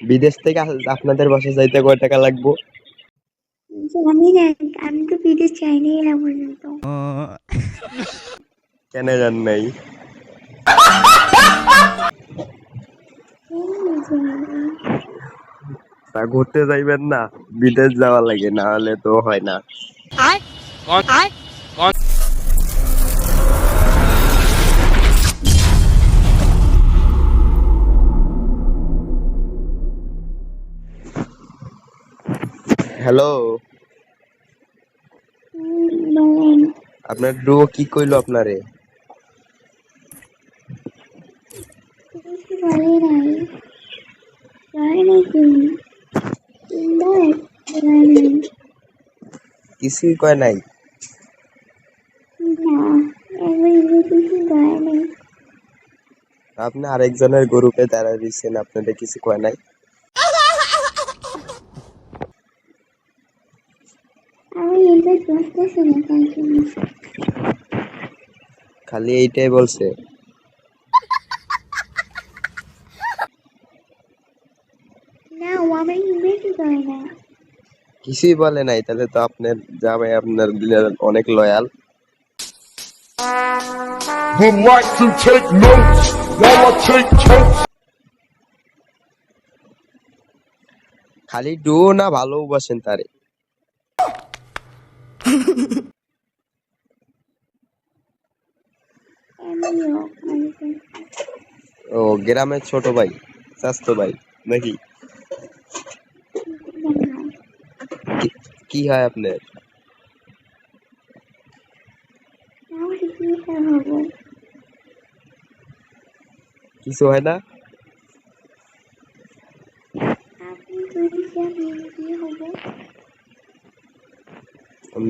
বিদেশ থেকে আপনাদের বাসা যাইতে কয় টাকা লাগবো? জানি না আমি তো বিদেশ চাইনি না পর্যন্ত। কেন জান নাই? তা ঘুরতে যাইবেন না বিদেশ যাওয়া লাগে না হলে তো হয় না। হ্যালো আপনার ডো কি কইলো আপনারে? কিছুই কয় নাই। আপনি আরেকজনের গ্রুপে দাঁড়া দিচ্ছেন আপনাদের কিছু কয় নাই? আমি এবার বসতেছি না তাই জন্য খালি এইটাই বলছে। না ও আমার ইনভাইটই করে না। কিছুই বলে নাই তাহলে তো আপনার জামাই আপনার দিনের অনেক loyal would like to take notes while I take totes. খালি ডু না ভালোবাসেন তারে। ও গ্রামের ছোট ভাই স্বাস্থ্য ভাই নাকি কি- কি হয় আপনার আমার চিকিৎসা হব কিছু হয় না আপনি চিকিৎসা নিয়ে কি হব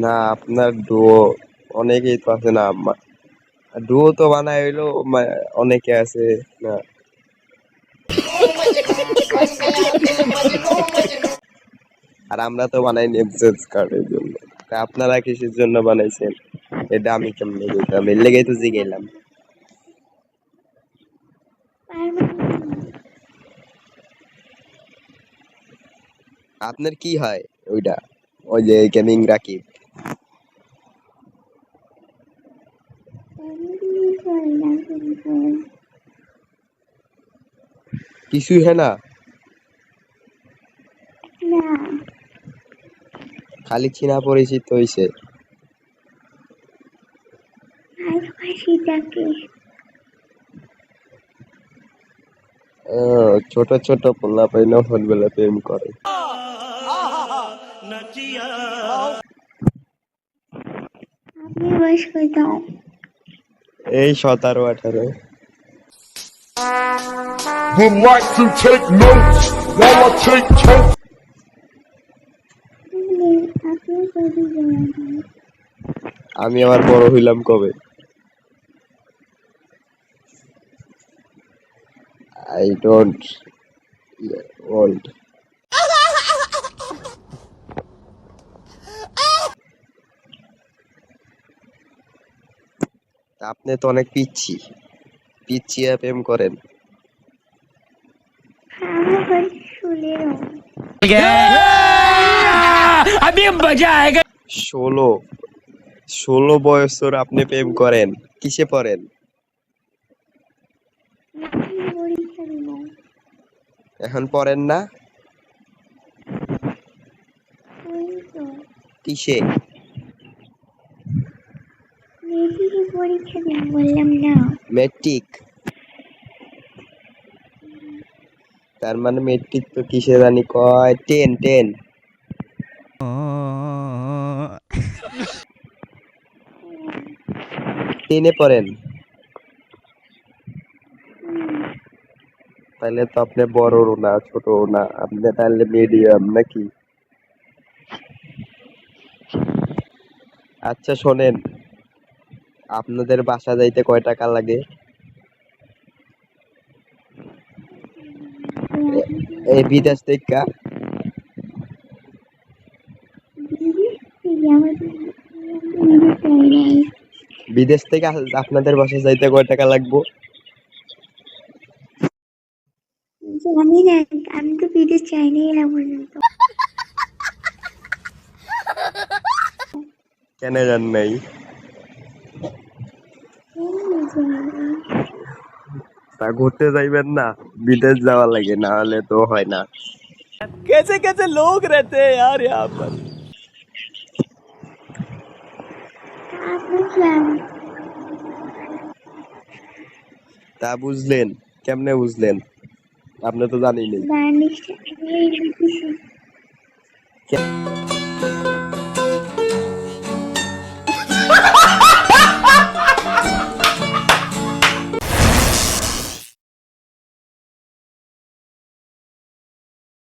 না, আপনার ডু অনেকেই তো আছে না ডু তো বানায় হইল অনেকে আছে না। আর আমরা তো বানাই নেপজেস কার্ডের জন্য। তা আপনারা কিসের জন্য বানাইছেন? এটা আমি কেমনে বলতাম এর লেগেই তো পারবেন আপনার কি হয় ওইটা? ওই যে গেমিং রাকিব আমি কি করি না কিন্তু কিছুই হয় না? খালি চিনা পরিচিত হইছে। ভালোবাসিটাকে ছোট ছোট পোলা পাইনা ফোনবেলা প্রেম করে। এই সতেরো আঠারো। Would like to take notes while I take totes. আমি আবার বড় হইলাম কবে? আই ডোন্ট ওল্ড আপনি তো অনেক পিচ্ছি। পিচ্ছিয়া প্রেম করেন। ষোলো। ষোলো বয়সের আপনি প্রেম করেন। কিসে পড়েন? এখন পড়েন না? কিসে? পরীক্ষা বললাম না মেট্রিক তার মানে মেট্রিক তো কিসে জানি? কয় টেন টেন টেনে পড়েন। তাহলে তো আপনি বড় না ছোট না। আপনি তাহলে মিডিয়াম নাকি? আচ্ছা শোনেন। আপনাদের বাসা যাইতে কয় টাকা লাগে? এই বিদেশ থেকে? বিদেশ থেকে আপনাদের বাসা যাইতে কয় টাকা লাগবো? জানি না আমি তো বিদেশ চাইনি না পর্যন্ত। কেন যান নাই এমনি যাইনি। তা ঘুরতে যাইবেন না বিদেশ যাওয়া লাগে না হলে তো হয় না कैसे कैसे लोग रहते हैं यार यहाँ पर তা বুঝলাম তা বুঝলেন কেমনে বুঝলেন আপনি তো জানেনই বার্নিশটা